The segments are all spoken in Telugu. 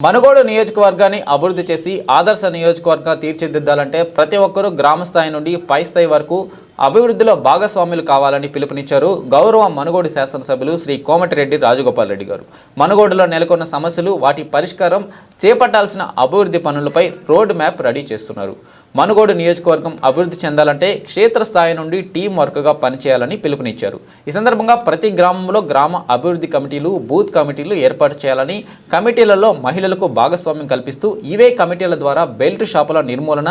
మనుగోడు నియోజకవర్గాన్ని అభివృద్ధి చేసి ఆదర్శ నియోజకవర్గంగా తీర్చిదిద్దాలంటే ప్రతి ఒక్కరూ గ్రామ స్థాయి నుండి పై స్థాయి వరకు అభివృద్ధిలో భాగస్వాములు కావాలని పిలుపునిచ్చారు గౌరవ మనుగోడు శాసనసభ్యులు శ్రీ కోమటిరెడ్డి రాజగోపాల్ రెడ్డి గారు. మనుగోడులో నెలకొన్న సమస్యలు వాటి పరిష్కారం చేపట్టాల్సిన అభివృద్ధి పనులపై రోడ్ మ్యాప్ రెడీ చేస్తున్నారు. మనుగోడు నియోజకవర్గం అభివృద్ధి చెందాలంటే క్షేత్రస్థాయి నుండి టీం వర్క్గా పనిచేయాలని పిలుపునిచ్చారు. ఈ సందర్భంగా ప్రతి గ్రామంలో గ్రామ అభివృద్ధి కమిటీలు బూత్ కమిటీలు ఏర్పాటు చేయాలని కమిటీలలో మహిళలకు భాగస్వామ్యం కల్పిస్తూ ఇవే కమిటీల ద్వారా బెల్ట్ షాపుల నిర్మూలన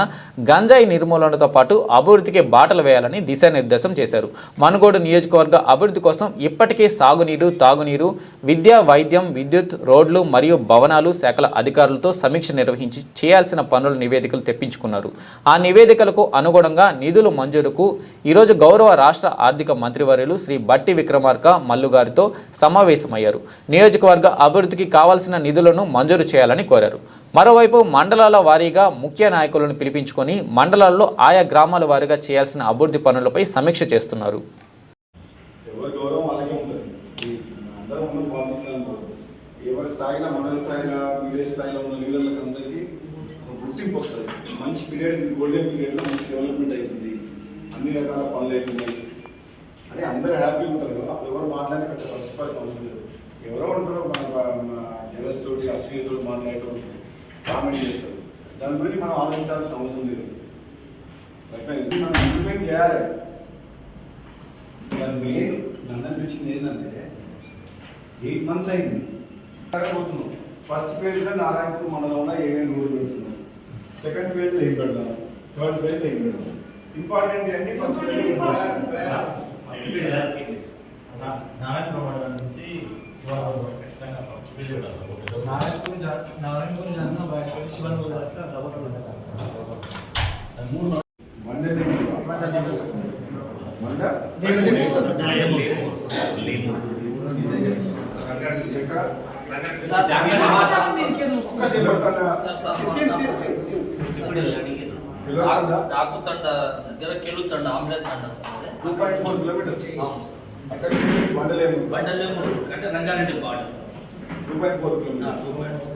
గంజాయి నిర్మూలనతో పాటు అభివృద్ధికి బాటలు వేయాలని దిశానిర్దేశం చేశారు. మనుగోడు నియోజకవర్గ అభివృద్ధి కోసం ఇప్పటికే సాగునీరు తాగునీరు విద్య వైద్యం విద్యుత్ రోడ్లు మరియు భవనాలు శాఖల అధికారులతో సమీక్ష నిర్వహించి చేయాల్సిన పనుల నివేదికలు తెప్పించుకున్నారు. ఆ నివేదికలకు అనుగుణంగా నిధులు మంజూరుకు ఈరోజు గౌరవ రాష్ట్ర ఆర్థిక మంత్రివర్యులు శ్రీ బట్టి విక్రమార్క మల్లు గారితో సమావేశమయ్యారు. నియోజకవర్గ అభివృద్ధికి కావాల్సిన నిధులను మంజూరు చేయాలని కోరారు. మరోవైపు మండలాల వారీగా ముఖ్య నాయకులను పిలిపించుకొని మండలాల్లో ఆయా గ్రామాల వారీగా చేయాల్సిన అభివృద్ధి పనులపై సమీక్ష చేస్తున్నారు. గుర్తింపు వస్తుంది. మంచి పీరియడ్ గోల్డెన్ పీరియడ్లో మంచి డెవలప్మెంట్ అవుతుంది అన్ని రకాల పనులు అవుతున్నాయి అందరూ హ్యాపీగా ఉంటారు కదా. అప్పుడు ఎవరు మాట్లాడే అవసరం లేదు. ఎవరో ఉంటారో మన జలస్ తోటి అసూయతో మాట్లాడటం కామెంట్ చేస్తారు. దాని గురించి మనం ఆలోచించాల్సిన అవసరం లేదు. మనం ఇంప్లిమెంట్ చేయాలి. దాని మెయిన్ నన్ను అనిపించింది ఏంటంటే ఎయిట్ మంత్స్ అయింది. పోతున్నాం ఫస్ట్ ఫేజ్లో నారాయణపూర్ మండలంలో ఏమేమి రూల్ పెడుతున్నాం? సెకండ్ ఫేజ్లో ఏం పెడదాం? థర్డ్ ఫేజ్లో ఏం పెడదాం? ఇంపార్టెంట్ అన్ని ఫస్ట్ శివరావు ఖచ్చితంగా ఫస్ట్ ఫీల్డ్ ఉండాలి నారాయణపూర్ జా- నారాయణపూర్ జానా బయట శివన్ దాకా డబల్ ఉంటుంది మూడు మండే మండ దాకుతండ దగ్గర కెలుతండ ఆమ్లెట్ తండ sir two point four kilometres అవును సార్ అక్కడ మండలేము బండలేము అంటే రంగారెడ్డి పాడు టూ పాయింట్